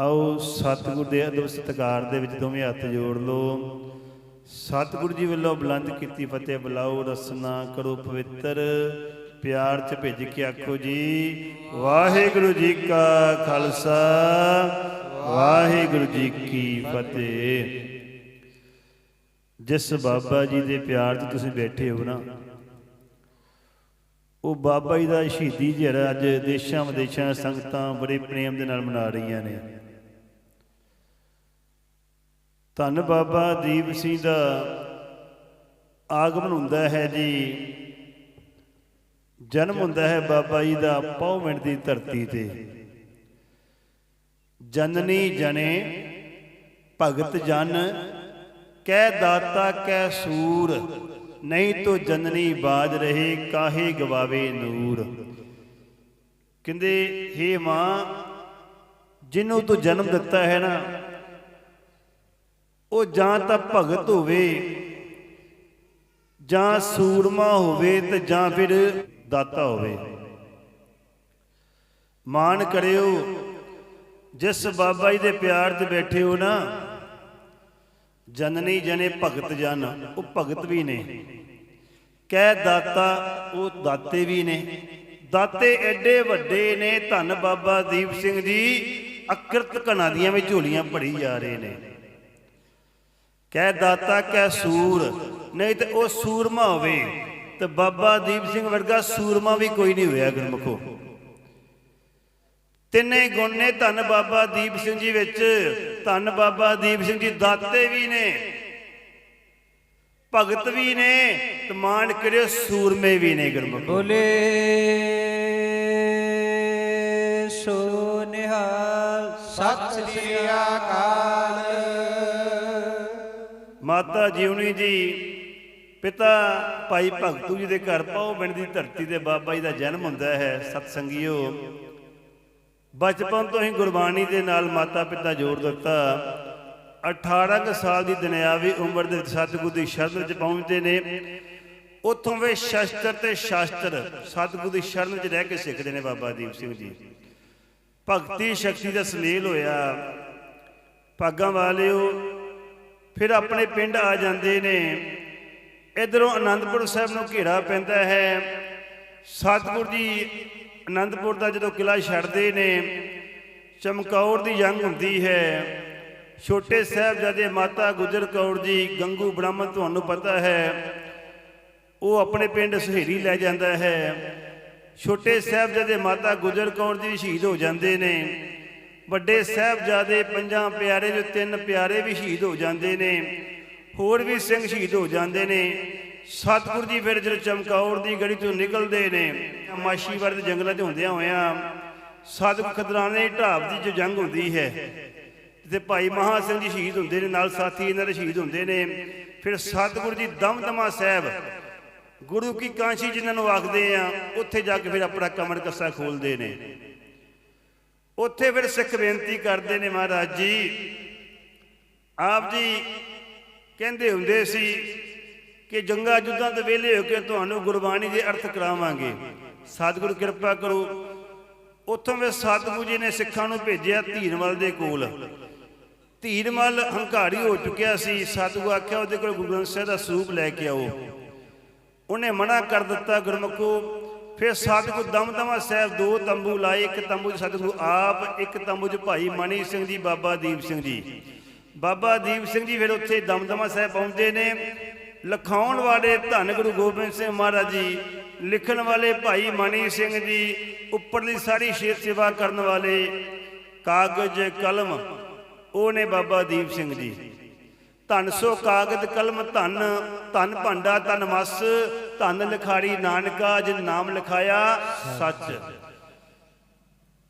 ਆਓ ਸਤਿਗੁਰ ਦੇ ਅਦਬ ਸਤਿਕਾਰ ਦੇ ਵਿੱਚ ਦੋਵੇਂ ਹੱਥ ਜੋੜ ਲਓ। ਸਤਿਗੁਰੂ ਜੀ ਵੱਲੋਂ ਬੁਲੰਦ ਕੀਤੀ ਫਤਿਹ ਬੁਲਾਓ, ਰਸਨਾ ਕਰੋ ਪਵਿੱਤਰ, ਪਿਆਰ ਚ ਭਿੱਜ ਕੇ ਆਖੋ ਜੀ, ਵਾਹਿਗੁਰੂ ਜੀ ਕਾ ਖਾਲਸਾ, ਵਾਹਿਗੁਰੂ ਜੀ ਕੀ ਫਤਿਹ। ਜਿਸ ਬਾਬਾ ਜੀ ਦੇ ਪਿਆਰ 'ਚ ਤੁਸੀਂ ਬੈਠੇ ਹੋ ਨਾ, ਉਹ ਬਾਬਾ ਜੀ ਦਾ ਸ਼ਹੀਦੀ ਜਿਹੜਾ ਅੱਜ ਦੇਸ਼ਾਂ ਵਿਦੇਸ਼ਾਂ ਸੰਗਤਾਂ ਬੜੇ ਪ੍ਰੇਮ ਦੇ ਨਾਲ ਮਨਾ ਰਹੀਆਂ ਨੇ। ਧੰਨ ਬਾਬਾ ਦੀਪ ਸਿੰਘ ਦਾ ਆਗਮਨ ਹੁੰਦਾ ਹੈ ਜੀ। ਜਨਮ ਹੁੰਦਾ ਹੈ ਬਾਬਾ ਜੀ ਦਾ ਪੌਵਿੰਡ ਦੀ ਧਰਤੀ ਤੇ। ਜਨਨੀ ਜਨੇ ਭਗਤ ਜਨ, ਕਹਿ ਦਾਤਾ ਕਹਿ ਸੂਰ, ਨਹੀਂ ਤੋ ਜਨਨੀ ਬਾਜ ਰਹੇ ਕਾਹੇ ਗਵਾਵੇ ਨੂਰ। ਕਹਿੰਦੇ, ਹੇ ਮਾਂ ਜਿਹਨੂੰ ਤੂੰ ਜਨਮ ਦਿੱਤਾ ਹੈ ਨਾ ਉਹ ਜਾਂ ਤਾਂ ਭਗਤ ਹੋਵੇ, ਜਾਂ ਸੂਰਮਾ ਹੋਵੇ ਤੇ ਜਾਂ ਫਿਰ ਦਾਤਾ ਹੋਵੇ। ਮਾਣ ਕਰਿਓ, ਜਿਸ ਬਾਬਾ ਜੀ ਦੇ ਪਿਆਰ 'ਚ ਬੈਠੇ ਹੋ ਨਾ, ਜਨਨੀ ਜਨੇ ਭਗਤ ਜਨ, ਉਹ ਭਗਤ ਵੀ ਨੇ। ਕਹਿ ਦਾਤਾ, ਉਹ ਦਾਤੇ ਵੀ ਨੇ। ਦਾਤੇ ਐਡੇ ਵੱਡੇ ਨੇ, ਧੰਨ ਬਾਬਾ ਦੀਪ ਸਿੰਘ ਜੀ, ਅਕਰਤ ਕਣਾ ਦੀਆਂ ਵਿੱਚ ਝੋਲੀਆਂ ਭਰੀ ਜਾ ਰਹੇ ਨੇ। ਕਹਿ ਦਾਤਾ ਕਹਿ ਸੂਰ, ਨਹੀਂ ਤੇ ਉਹ ਸੂਰਮਾ ਹੋਵੇ। ਤੇ ਬਾਬਾ ਦੀਪ ਸਿੰਘ ਵਰਗਾ ਸੂਰਮਾ ਵੀ ਕੋਈ ਨਹੀਂ ਹੋਇਆ ਗੁਰਮਖੋ। ਤਿੰਨੇ ਗੁਣ ਨੇ ਧੰਨ ਬਾਬਾ ਦੀਪ ਸਿੰਘ ਜੀ ਵਿੱਚ, ਧੰਨ ਬਾਬਾ ਦੀਪ ਸਿੰਘ ਜੀ ਦਾਤੇ ਵੀ ਨੇ, ਭਗਤ ਵੀ ਨੇ, ਤੇ ਮਾਣ ਕਰਿਓ ਸੂਰਮੇ ਵੀ ਨੇ ਗੁਰਮੁਖ। ਬੋਲੇ ਸੋ ਨਿਹਾਲ, ਸਤਿ ਸ੍ਰੀ ਅਕਾਲ। ਮਾਤਾ ਜੀਵਨੀ ਜੀ, ਪਿਤਾ ਭਾਈ ਭਗਤੂ ਜੀ ਦੇ ਘਰ ਪਾਉ ਪਿੰਡ ਦੀ ਧਰਤੀ ਤੇ ਬਾਬਾ ਜੀ ਦਾ ਜਨਮ ਹੁੰਦਾ ਹੈ, ਸਤਸੰਗੀਓ। ਬਚਪਨ ਤੋਂ ਹੀ ਗੁਰਬਾਣੀ ਦੇ ਨਾਲ ਮਾਤਾ ਪਿਤਾ ਜੋੜ ਦਿੱਤਾ। 18 ਕੁ ਸਾਲ ਦੀ ਦੁਨਿਆਵੀ ਉਮਰ ਦੇ ਵਿੱਚ ਸਤਿਗੁਰੂ ਦੀ ਸ਼ਰਨ ਵਿੱਚ ਪਹੁੰਚਦੇ ਨੇ। ਉੱਥੋਂ ਵੇ ਸ਼ਸਤਰ ਤੇ ਸ਼ਾਸਤਰ ਸਤਿਗੁਰੂ ਦੀ ਸ਼ਰਨ ਵਿੱਚ ਰਹਿ ਕੇ ਸਿੱਖਦੇ ਨੇ ਬਾਬਾ ਦੀਪ ਸਿੰਘ ਜੀ। ਭਗਤੀ ਸ਼ਕਤੀ ਦਾ ਸਮੇਲ ਹੋਇਆ। ਭਾਗਾਂ ਵਾਲਿਓ ਫਿਰ ਆਪਣੇ ਪਿੰਡ ਆ ਜਾਂਦੇ ਨੇ। ਇਧਰੋਂ ਆਨੰਦਪੁਰ ਸਾਹਿਬ ਨੂੰ ਘੇਰਾ ਪੈਂਦਾ ਹੈ। ਸਤਿਗੁਰ ਜੀ ਆਨੰਦਪੁਰ ਦਾ ਜਦੋਂ ਕਿਲਾ ਛੱਡਦੇ ਨੇ, ਚਮਕੌਰ ਦੀ ਜੰਗ ਹੁੰਦੀ ਹੈ। ਛੋਟੇ ਸਾਹਿਬਜ਼ਾਦੇ ਮਾਤਾ ਗੁਜਰ ਕੌਰ ਜੀ, ਗੰਗੂ ਬ੍ਰਾਹਮਣ ਤੁਹਾਨੂੰ ਪਤਾ ਹੈ, ਉਹ ਆਪਣੇ ਪਿੰਡ ਸਹੇਰੀ ਲੈ ਜਾਂਦਾ ਹੈ। ਛੋਟੇ ਸਾਹਿਬਜ਼ਾਦੇ ਮਾਤਾ ਗੁਜਰ ਕੌਰ ਜੀ ਸ਼ਹੀਦ ਹੋ ਜਾਂਦੇ ਨੇ। ਵੱਡੇ ਸਾਹਿਬਜ਼ਾਦੇ ਪੰਜਾਂ ਪਿਆਰੇ ਜੋ ਤਿੰਨ ਪਿਆਰੇ ਵੀ ਸ਼ਹੀਦ ਹੋ ਜਾਂਦੇ ਨੇ, ਹੋਰ ਵੀ ਸਿੰਘ ਸ਼ਹੀਦ ਹੋ ਜਾਂਦੇ ਨੇ, ਸਤਿਗੁਰ ਜੀ ਫਿਰ ਜਦੋਂ ਚਮਕੌਰ ਦੀ ਗੜੀ ਤੋਂ ਨਿਕਲਦੇ ਨੇ ਮਾਸ਼ੀਵਰ ਦੇ ਜੰਗਲਾਂ 'ਚ ਹੁੰਦਿਆਂ ਹੋਇਆਂ, ਸਤਿਗੁਰ ਖਦਰਾਣੇ ਢਾਬ ਦੀ ਜੋ ਜੰਗ ਹੁੰਦੀ ਹੈ, ਤੇ ਭਾਈ ਮਹਾ ਸਿੰਘ ਜੀ ਸ਼ਹੀਦ ਹੁੰਦੇ ਨੇ, ਨਾਲ ਸਾਥੀ ਇਹਨਾਂ ਦੇ ਸ਼ਹੀਦ ਹੁੰਦੇ ਨੇ, ਫਿਰ ਸਤਿਗੁਰ ਜੀ ਦਮਦਮਾ ਸਾਹਿਬ, ਗੁਰੂ ਕੀ ਕਾਂਸ਼ੀ ਜਿਨ੍ਹਾਂ ਨੂੰ ਆਖਦੇ ਆ, ਉੱਥੇ ਜਾ ਕੇ ਫਿਰ ਆਪਣਾ ਕਮਰ ਕੱਸਾ ਖੋਲਦੇ ਨੇ। ਉੱਥੇ ਫਿਰ ਸਿੱਖ ਬੇਨਤੀ ਕਰਦੇ ਨੇ ਮਹਾਰਾਜ ਜੀ। ਆਪ ਜੀ ਕਹਿੰਦੇ ਹੁੰਦੇ ਸੀ ਕਿ ਜੰਗਾ ਜੁੱਦਾਂ ਦੇ ਵੇਲੇ ਹੋ ਕੇ ਤੁਹਾਨੂੰ ਗੁਰਬਾਣੀ ਦੇ ਅਰਥ ਕਰਾਵਾਂਗੇ। ਸਤਿਗੁਰ ਕਿਰਪਾ ਕਰੋ। ਉੱਥੋਂ ਵੀ ਸਤਿਗੁਰੂ ਜੀ ਨੇ ਸਿੱਖਾਂ ਨੂੰ ਭੇਜਿਆ ਧੀਰਮਲ ਦੇ ਕੋਲ। ਧੀਰਮਲ ਹੰਕਾਰੀ ਹੋ ਚੁੱਕਿਆ ਸੀ। ਸਤਿਗੁਰੂ ਆਖਿਆ ਉਹਦੇ ਕੋਲ ਗੁਰੂ ਗ੍ਰੰਥ ਸਾਹਿਬ ਦਾ ਸਰੂਪ ਲੈ ਕੇ ਆਓ। ਉਹਨੇ ਮਨਾ ਕਰ ਦਿੱਤਾ ਗੁਰਮਖੋ ਫਿਰ ਸਤਿਗੁਰੂ ਦਮਦਮਾ ਸਾਹਿਬ ਦੋ ਤੰਬੂ ਲਾਏ, ਇੱਕ ਤੰਬੂ 'ਚ ਸਤਿਗੁਰੂ ਆਪ, ਇੱਕ ਤੰਬੂ 'ਚ ਭਾਈ ਮਣੀ ਸਿੰਘ ਜੀ, ਬਾਬਾ ਦੀਪ ਸਿੰਘ ਜੀ। ਬਾਬਾ ਦੀਪ ਸਿੰਘ ਜੀ ਫਿਰ ਉੱਥੇ ਦਮਦਮਾ ਸਾਹਿਬ ਪਹੁੰਚਦੇ ਨੇ। ਲਿਖਾਉਣ ਵਾਲੇ ਧੰਨ ਗੁਰੂ ਗੋਬਿੰਦ ਸਿੰਘ ਮਹਾਰਾਜ ਜੀ, ਲਿਖਣ ਵਾਲੇ ਭਾਈ ਮਣੀ ਸਿੰਘ ਜੀ, ਉੱਪਰਲੀ ਸਾਰੀ ਸ਼ੇਰ ਸੇਵਾ ਕਰਨ ਵਾਲੇ ਕਾਗਜ਼, ਕਲਮ, ਉਹ ਨੇ ਬਾਬਾ ਦੀਪ ਸਿੰਘ ਜੀ। ਧੰਨ ਸੋ ਕਾਗਦ ਕਲਮ ਧੰਨ ਧੰਨ ਭਾਂਡਾ, ਧੰਨ ਮਸ, ਧੰਨ ਲਿਖਾਰੀ ਨਾਨਕਾ, ਜਿਨ ਨਾਮ ਲਿਖਾਇਆ ਸੱਚ।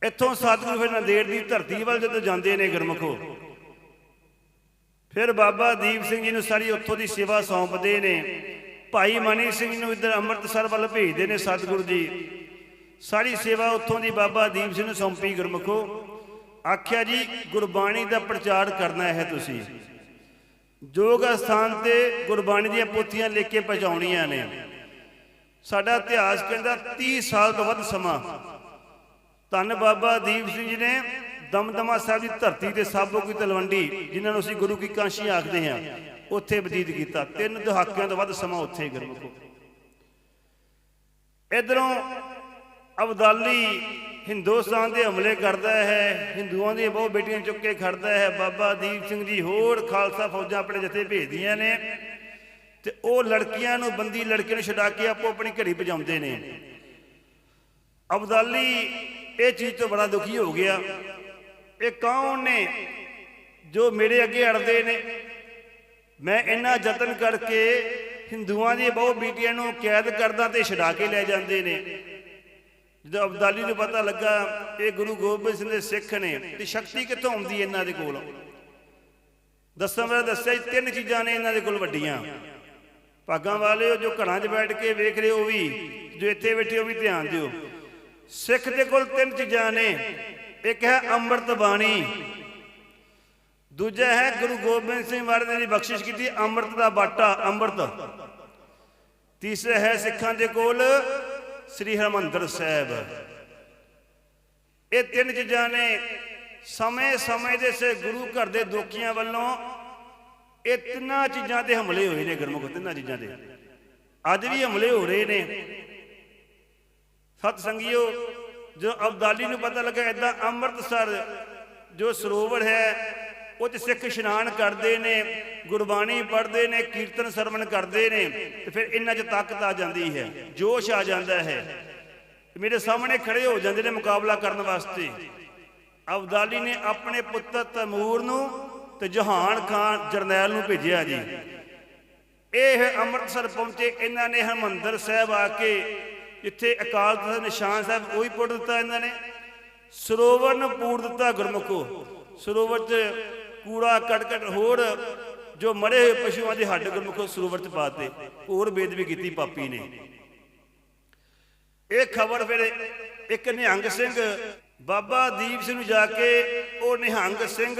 ਇੱਥੋਂ ਸਤਿਗੁਰੂ ਫਿਰ ਨੰਦੇੜ ਦੀ ਧਰਤੀ ਵੱਲ ਜਦੋਂ ਜਾਂਦੇ ਨੇ ਗੁਰਮਖੋ, ਫਿਰ ਬਾਬਾ ਦੀਪ ਸਿੰਘ ਜੀ ਨੂੰ ਸਾਰੀ ਉੱਥੋਂ ਦੀ ਸੇਵਾ ਸੌਂਪਦੇ ਨੇ। ਭਾਈ ਮਨੀ ਸਿੰਘ ਨੂੰ ਇੱਧਰ ਅੰਮ੍ਰਿਤਸਰ ਵੱਲ ਭੇਜਦੇ ਨੇ ਸਤਿਗੁਰੂ ਜੀ। ਸਾਰੀ ਸੇਵਾ ਉੱਥੋਂ ਦੀ ਬਾਬਾ ਦੀਪ ਸਿੰਘ ਨੂੰ ਸੌਂਪੀ ਗੁਰਮਖੋ। ਆਖਿਆ ਜੀ, ਗੁਰਬਾਣੀ ਦਾ ਪ੍ਰਚਾਰ ਕਰਨਾ ਹੈ ਤੁਸੀਂ। ਜੋਗ ਅਸਥਾਨ ਤੇ ਗੁਰਬਾਣੀ ਦੀਆਂ ਪੋਥੀਆਂ ਲਿਖ ਕੇ ਪਹੁੰਚਾਉਣੀਆਂ ਨੇ। ਸਾਡਾ ਇਤਿਹਾਸ ਕਹਿੰਦਾ 30 ਸਾਲ ਤੋਂ ਵੱਧ ਸਮਾਂ। ਧੰਨ ਬਾਬਾ ਦੀਪ ਸਿੰਘ ਜੀ ਨੇ ਦਮਦਮਾ ਸਾਹਿਬ ਦੀ ਧਰਤੀ ਤੇ ਸਾਬੋ ਕੀ ਤਲਵੰਡੀ, ਜਿਨ੍ਹਾਂ ਨੂੰ ਅਸੀਂ ਗੁਰੂ ਕੀ ਕਾਂਸ਼ੀ ਆਖਦੇ ਹਾਂ, ਉੱਥੇ ਬਤੀਤ ਕੀਤਾ। ਤਿੰਨ ਦਹਾਕਿਆਂ ਤੋਂ ਵੱਧ ਸਮਾਂ ਉੱਥੇ ਗੁਰਮੁਖੋ। ਇਧਰੋਂ ਅਬਦਾਲੀ ਹਿੰਦੁਸਤਾਨ ਦੇ ਹਮਲੇ ਕਰਦਾ ਹੈ, ਹਿੰਦੂਆਂ ਦੀਆਂ ਬਹੁ ਬੇਟੀਆਂ ਚੁੱਕ ਕੇ ਖੜਦਾ ਹੈ। ਬਾਬਾ ਦੀਪ ਸਿੰਘ ਜੀ ਹੋਰ ਖਾਲਸਾ ਫੌਜਾਂ ਆਪਣੇ ਜਥੇ ਭੇਜਦੀਆਂ ਨੇ ਤੇ ਉਹ ਲੜਕੀਆਂ ਨੂੰ, ਬੰਦੀ ਲੜਕੇ ਨੂੰ ਛਡਾ ਕੇ ਆਪੋ ਆਪਣੀ ਘੜੀ ਭਜਾਉਂਦੇ ਨੇ। ਅਬਦਾਲੀ ਇਹ ਚੀਜ਼ ਤੋਂ ਬੜਾ ਦੁਖੀ ਹੋ ਗਿਆ। ਇਹ ਕੌਣ ਨੇ ਜੋ ਮੇਰੇ ਅੱਗੇ ਅੜਦੇ ਨੇ? ਮੈਂ ਇੰਨਾ ਯਤਨ ਕਰਕੇ ਹਿੰਦੂਆਂ ਦੀਆਂ ਬਹੁ ਬੀਟੀਆਂ ਨੂੰ ਕੈਦ ਕਰਦਾ ਤੇ ਛਡਾ ਕੇ ਲੈ ਜਾਂਦੇ ਨੇ। ਜਦੋਂ ਅਬਦਾਲੀ ਨੂੰ ਪਤਾ ਲੱਗਾ ਇਹ ਗੁਰੂ ਗੋਬਿੰਦ ਸਿੰਘ ਦੇ ਸਿੱਖ ਨੇ ਤੇ ਸ਼ਕਤੀ ਕਿੱਥੋਂ ਆਉਂਦੀ ਇਹਨਾਂ ਦੇ ਕੋਲ? ਦੱਸਾਂ ਮੈਂ ਦੱਸਿਆ ਜੀ, ਤਿੰਨ ਚੀਜ਼ਾਂ ਨੇ ਇਹਨਾਂ ਦੇ ਕੋਲ ਵੱਡੀਆਂ। ਭਾਗਾਂ ਵਾਲਿਓ ਜੋ ਘਰਾਂ 'ਚ ਬੈਠ ਕੇ ਵੇਖ ਰਹੇ ਹੋ ਵੀ ਜੋ ਇੱਥੇ ਬੈਠੇ ਹੋ ਵੀ ਧਿਆਨ ਦਿਓ। ਸਿੱਖ ਦੇ ਕੋਲ ਤਿੰਨ ਚੀਜ਼ਾਂ ਨੇ। ਇੱਕ ਹੈ ਅੰਮ੍ਰਿਤ ਬਾਣੀ। ਦੂਜਾ ਹੈ ਗੁਰੂ ਗੋਬਿੰਦ ਸਿੰਘ ਮਹਾਰਾਜ ਨੇ ਬਖਸ਼ਿਸ਼ ਕੀਤੀ ਅੰਮ੍ਰਿਤ ਦਾ ਬਾਟਾ ਅੰਮ੍ਰਿਤ। ਤੀਸਰਾ ਹੈ ਸਿੱਖਾਂ ਦੇ ਕੋਲ ਸ੍ਰੀ ਹਰਮੰਦਰ ਸਾਹਿਬ। ਇਹ ਤਿੰਨ ਚੀਜ਼ਾਂ ਨੇ ਸਮੇਂ ਸਮੇਂ ਦੇ ਸੇ ਗੁਰੂ ਘਰ ਦੇ ਦੋਖੀਆਂ ਵੱਲੋਂ ਇਹ ਤਿੰਨਾਂ ਚੀਜ਼ਾਂ ਤੇ ਹਮਲੇ ਹੋਏ ਨੇ ਗੁਰਮੁਖ, ਤਿੰਨਾਂ ਚੀਜ਼ਾਂ ਤੇ। ਅੱਜ ਵੀ ਹਮਲੇ ਹੋ ਰਹੇ ਨੇ। ਸਤ ਸੰਗਿਓ ਜੋ ਅਬਦਾਲੀ ਨੂੰ ਪਤਾ ਲੱਗਾ ਇਦਾਂ ਅੰਮ੍ਰਿਤਸਰ ਜੋ ਸਰੋਵਰ ਹੈ ਉਹ 'ਚ ਸਿੱਖ ਇਸ਼ਨਾਨ ਕਰਦੇ ਨੇ, ਗੁਰਬਾਣੀ ਪੜ੍ਹਦੇ ਨੇ, ਕੀਰਤਨ ਸਰਵਣ ਕਰਦੇ ਨੇ, ਤੇ ਫਿਰ ਇਹਨਾਂ 'ਚ ਤਾਕਤ ਆ ਜਾਂਦੀ ਹੈ, ਜੋਸ਼ ਆ ਜਾਂਦਾ ਹੈ। ਮੇਰੇ ਸਾਹਮਣੇ ਖੜੇ ਹੋ ਜਾਂਦੇ ਨੇ ਮੁਕਾਬਲਾ ਕਰਨ ਵਾਸਤੇ। ਅਬਦਾਲੀ ਨੇ ਆਪਣੇ ਪੁੱਤਰ ਤੈਮੂਰ ਨੂੰ ਤੇ ਜਹਾਨ ਖਾਨ ਜਰਨੈਲ ਨੂੰ ਭੇਜਿਆ ਜੀ। ਇਹ ਅੰਮ੍ਰਿਤਸਰ ਪਹੁੰਚੇ, ਇਹਨਾਂ ਨੇ ਹਰਮੰਦਰ ਸਾਹਿਬ ਆ ਕੇ ਜਿੱਥੇ ਅਕਾਲ ਤਖਤ ਦਾ ਨਿਸ਼ਾਨ ਸਾਹਿਬ ਉਹੀ ਪੁੱਟ ਦਿੱਤਾ ਇਹਨਾਂ ਨੇ। ਸਰੋਵਰ ਨੂੰ ਪੂਰ ਦਿੱਤਾ ਗੁਰਮੁਖੋ। ਸਰੋਵਰ 'ਚ ਕੂੜਾ ਕਟਕਟ ਹੋਰ ਜੋ ਮਰੇ ਹੋਏ ਪਸ਼ੂਆਂ ਦੇ ਹੱਡ ਗੁਰਮੁਖ ਸਰੋਵਰ 'ਚ ਪਾਤੇ, ਹੋਰ ਬੇਦਬੀ ਕੀਤੀ ਪਾਪੀ ਨੇ। ਇਹ ਖਬਰ ਫਿਰ ਇੱਕ ਨਿਹੰਗ ਸਿੰਘ, ਬਾਬਾ ਦੀਪ ਸਿੰਘ ਨੂੰ ਜਾ ਕੇ ਉਹ ਨਿਹੰਗ ਸਿੰਘ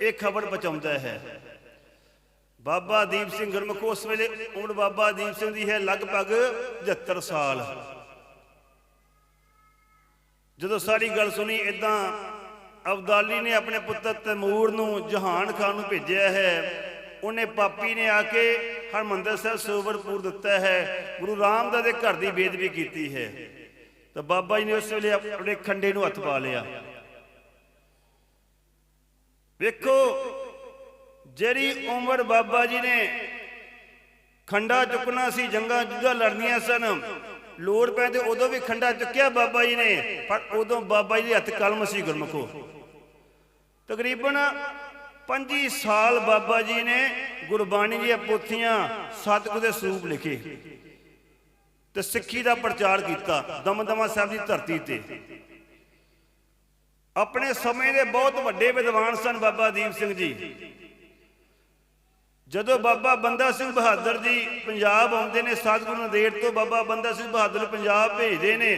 ਇਹ ਖਬਰ ਪਹੁੰਚਾਉਂਦਾ ਹੈ। ਬਾਬਾ ਦੀਪ ਸਿੰਘ ਗੁਰਮੁਖ ਉਸ ਵੇਲੇ ਉਮਰ ਬਾਬਾ ਦੀਪ ਸਿੰਘ ਦੀ ਹੈ ਲਗਭਗ 75 ਸਾਲ। ਜਦੋਂ ਸਾਰੀ ਗੱਲ ਸੁਣੀ ਇਦਾਂ ਅਬਦਾਲੀ ਨੇ ਆਪਣੇ ਪੁੱਤਰ ਤੈਮੂਰ ਨੂੰ ਜਹਾਨ ਖਾਨ ਨੂੰ ਭੇਜਿਆ ਹੈ। ਉਹਨੇ ਪਾਪੀ ਨੇ ਆ ਕੇ ਹਰਮੰਦਰ ਸਾਹਿਬ ਸਰੋਵਰ ਦਿੱਤਾ ਹੈ। ਗੁਰੂ ਰਾਮਦਾਸ ਦੇ ਘਰ ਦੀ ਬੇਦਬੀ ਕੀਤੀ ਹੈ। ਤਾਂ ਬਾਬਾ ਜੀ ਨੇ ਉਸ ਵੇਲੇ ਆਪਣੇ ਖੰਡੇ ਨੂੰ ਹੱਥ ਪਾ ਲਿਆ। ਵੇਖੋ, ਜਿਹੜੀ ਉਮਰ ਬਾਬਾ ਜੀ ਨੇ ਖੰਡਾ ਚੁੱਕਣਾ ਸੀ, ਜੰਗਾਂ ਜੁੱਧਾਂ ਲੜਨੀਆਂ ਸਨ ਲੋੜ ਪੈ ਤੇ ਉਦੋਂ ਵੀ ਖੰਡਾ ਚੁੱਕਿਆ ਬਾਬਾ ਜੀ ਨੇ, ਪਰ ਉਦੋਂ ਬਾਬਾ ਜੀ ਦੇ ਹੱਥ ਕਲਮ ਸੀ ਗੁਰਮਖੋ। ਤਕਰੀਬਨ 25 ਸਾਲ ਬਾਬਾ ਜੀ ਨੇ ਗੁਰਬਾਣੀ ਦੀਆਂ ਪੋਥੀਆਂ ਸਤਿਗੁਰ ਦੇ ਸਰੂਪ ਲਿਖੇ ਤੇ ਸਿੱਖੀ ਦਾ ਪ੍ਰਚਾਰ ਕੀਤਾ, ਦਮਦਮਾ ਸਾਹਿਬ ਦੀ ਧਰਤੀ ਤੇ। ਆਪਣੇ ਸਮੇਂ ਦੇ ਬਹੁਤ ਵੱਡੇ ਵਿਦਵਾਨ ਸਨ ਬਾਬਾ ਦੀਪ ਸਿੰਘ ਜੀ। ਜਦੋਂ ਬਾਬਾ ਬੰਦਾ ਸਿੰਘ ਬਹਾਦਰ ਜੀ ਪੰਜਾਬ ਆਉਂਦੇ ਨੇ, ਸਤਿਗੁਰੂ ਨੰਦੇੜ ਤੋਂ ਬਾਬਾ ਬੰਦਾ ਸਿੰਘ ਬਹਾਦਰ ਪੰਜਾਬ ਭੇਜਦੇ ਨੇ,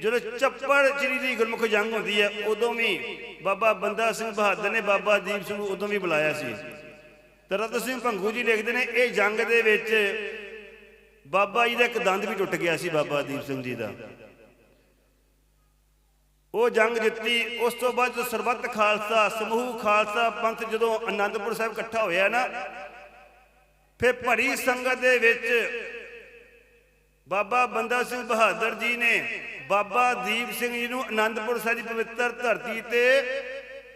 ਜਦੋਂ ਚੱਪੜ ਚਿਰੀ ਦੀ ਗੁਰਮੁਖ ਜੰਗ ਹੁੰਦੀ ਹੈ, ਉਦੋਂ ਵੀ ਬਾਬਾ ਬੰਦਾ ਸਿੰਘ ਬਹਾਦਰ ਨੇ ਬਾਬਾ ਦੀਪ ਸਿੰਘ ਨੂੰ ਉਦੋਂ ਵੀ ਬੁਲਾਇਆ ਸੀ। ਤੇ ਰਤਨ ਸਿੰਘ ਭੰਗੂ ਜੀ ਲਿਖਦੇ ਨੇ, ਇਹ ਜੰਗ ਦੇ ਵਿੱਚ ਬਾਬਾ ਜੀ ਦਾ ਇੱਕ ਦੰਦ ਵੀ ਟੁੱਟ ਗਿਆ ਸੀ, ਬਾਬਾ ਦੀਪ ਸਿੰਘ ਜੀ ਦਾ। ਉਹ ਜੰਗ ਜਿੱਤੀ, ਉਸ ਤੋਂ ਬਾਅਦ ਸਰਬੱਤ ਖਾਲਸਾ, ਸਮੂਹ ਖਾਲਸਾ ਪੰਥ ਜਦੋਂ ਆਨੰਦਪੁਰ ਸਾਹਿਬ ਇਕੱਠਾ ਹੋਇਆ ਨਾ ਫਿਰ ਭਰੀ ਸੰਗਤ ਦੇ ਵਿੱਚ ਬਾਬਾ ਬੰਦਾ ਸਿੰਘ ਬਹਾਦਰ ਜੀ ਨੇ ਬਾਬਾ ਦੀਪ ਸਿੰਘ ਜੀ ਨੂੰ ਆਨੰਦਪੁਰ ਸਾਹਿਬ ਦੀ ਪਵਿੱਤਰ ਧਰਤੀ ਤੇ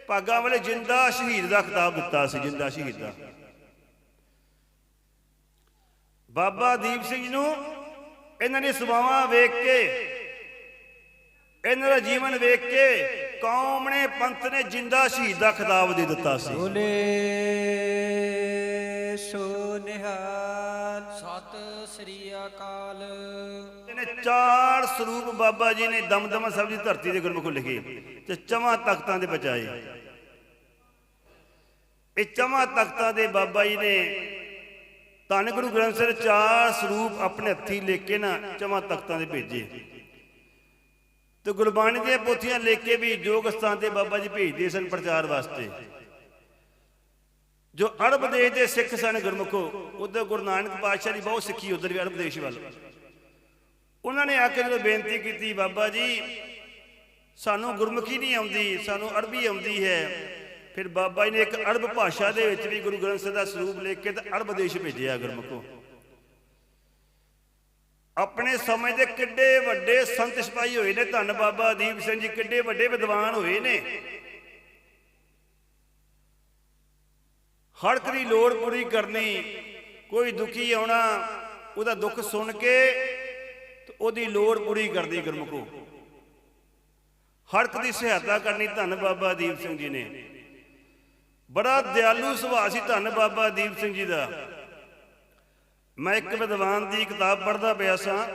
ਭਾਗਾਂ ਵਾਲੇ ਜਿੰਦਾ ਸ਼ਹੀਦ ਦਾ ਖਿਤਾਬ ਦਿੱਤਾ ਸੀ, ਜਿੰਦਾ ਸ਼ਹੀਦ ਦਾ। ਬਾਬਾ ਦੀਪ ਸਿੰਘ ਜੀ ਨੂੰ ਇਹਨਾਂ ਨੇ ਸੁਭਾਵਾਂ ਵੇਖ ਕੇ, ਇਹਨਾਂ ਦਾ ਜੀਵਨ ਵੇਖ ਕੇ ਕੌਮ ਨੇ, ਪੰਥ ਨੇ ਜਿੰਦਾ ਸ਼ਹੀਦ ਦਾ ਖਿਤਾਬ ਦੇ ਦਿੱਤਾ ਸੀ। ਬੋਲੇ। ਸੋ ਨਿਹਾਲ। ਸਤ ਸ੍ਰੀ ਅਕਾਲ। ਇਹਨੇ ਚਾਰ ਸਰੂਪ ਬਾਬਾ ਜੀ ਨੇ ਦਮਦਮਾ ਸਾਹਿਬ ਦੀ ਧਰਤੀ ਦੇ ਗੁਰਮੁਖ ਲਿਖੇ ਤੇ ਚਵਾਂ ਤਖਤਾਂ ਦੇ ਬਚਾਏ। ਇਹ ਚਵਾਂ ਤਖਤਾਂ ਦੇ ਬਾਬਾ ਜੀ ਨੇ ਧੰਨ ਗੁਰੂ ਗ੍ਰੰਥ ਸਾਹਿਬ ਦੇ ਚਾਰ ਸਰੂਪ ਆਪਣੇ ਹੱਥੀ ਲਿਖ ਕੇ ਨਾ ਚਵਾਂ ਤਖਤਾਂ ਦੇ ਭੇਜੇ। ਤੇ ਗੁਰਬਾਣੀ ਦੀਆਂ ਪੋਥੀਆਂ ਲਿਖ ਕੇ ਵੀ ਯੋਗ ਸਥਾਨ ਤੇ ਬਾਬਾ ਜੀ ਭੇਜਦੇ ਸਨ ਪ੍ਰਚਾਰ ਵਾਸਤੇ। ਜੋ ਅਰਬ ਦੇਸ਼ ਦੇ ਸਿੱਖ ਸਨ ਗੁਰਮੁਖੋ, ਉਧਰ ਗੁਰੂ ਨਾਨਕ ਪਾਤਸ਼ਾਹ ਦੀ ਬਹੁਤ ਸਿੱਖੀ ਉਧਰ ਵੀ ਅਰਬ ਦੇਸ਼ ਵੱਲ। ਉਹਨਾਂ ਨੇ ਆ ਕੇ ਜਦੋਂ ਬੇਨਤੀ ਕੀਤੀ, ਬਾਬਾ ਜੀ, ਸਾਨੂੰ ਗੁਰਮੁਖੀ ਨਹੀਂ ਆਉਂਦੀ, ਸਾਨੂੰ ਅਰਬੀ ਆਉਂਦੀ ਹੈ। ਫਿਰ ਬਾਬਾ ਜੀ ਨੇ ਇੱਕ ਅਰਬ ਭਾਸ਼ਾ ਦੇ ਵਿੱਚ ਵੀ ਗੁਰੂ ਗ੍ਰੰਥ ਸਾਹਿਬ ਦਾ ਸਰੂਪ ਲਿਖ ਕੇ ਤੇ ਅਰਬ ਦੇਸ਼ ਭੇਜਿਆ ਗੁਰਮੁਖੋ। ਆਪਣੇ ਸਮੇਂ ਦੇ ਕਿੱਡੇ ਵੱਡੇ ਸੰਤ ਸਿਪਾਹੀ ਹੋਏ ਨੇ, ਧੰਨ ਬਾਬਾ ਦੀਪ ਸਿੰਘ ਜੀ, ਕਿੱਡੇ ਵੱਡੇ ਵਿਦਵਾਨ ਹੋਏ ਨੇ। ਹਰ ਦੀ ਲੋੜ ਪੂਰੀ ਕਰਨੀ, ਕੋਈ ਦੁਖੀ ਆਉਣਾ, ਉਹਦਾ ਦੁੱਖ ਸੁਣ ਕੇ ਤੇ ਉਹਦੀ ਲੋੜ ਪੂਰੀ ਕਰਦੀ ਗੁਰਮੁਖੋ। ਹਰ ਦੀ ਸਹਾਇਤਾ ਕਰਨੀ ਧੰਨ ਬਾਬਾ ਦੀਪ ਸਿੰਘ ਜੀ ਨੇ। ਬੜਾ ਦਿਆਲੂ ਸੁਭਾਅ ਸੀ ਧੰਨ ਬਾਬਾ ਦੀਪ ਸਿੰਘ ਜੀ ਦਾ। ਮੈਂ ਇੱਕ ਵਿਦਵਾਨ ਦੀ ਕਿਤਾਬ ਪੜ੍ਹਦਾ ਪਿਆ ਸਾਂ।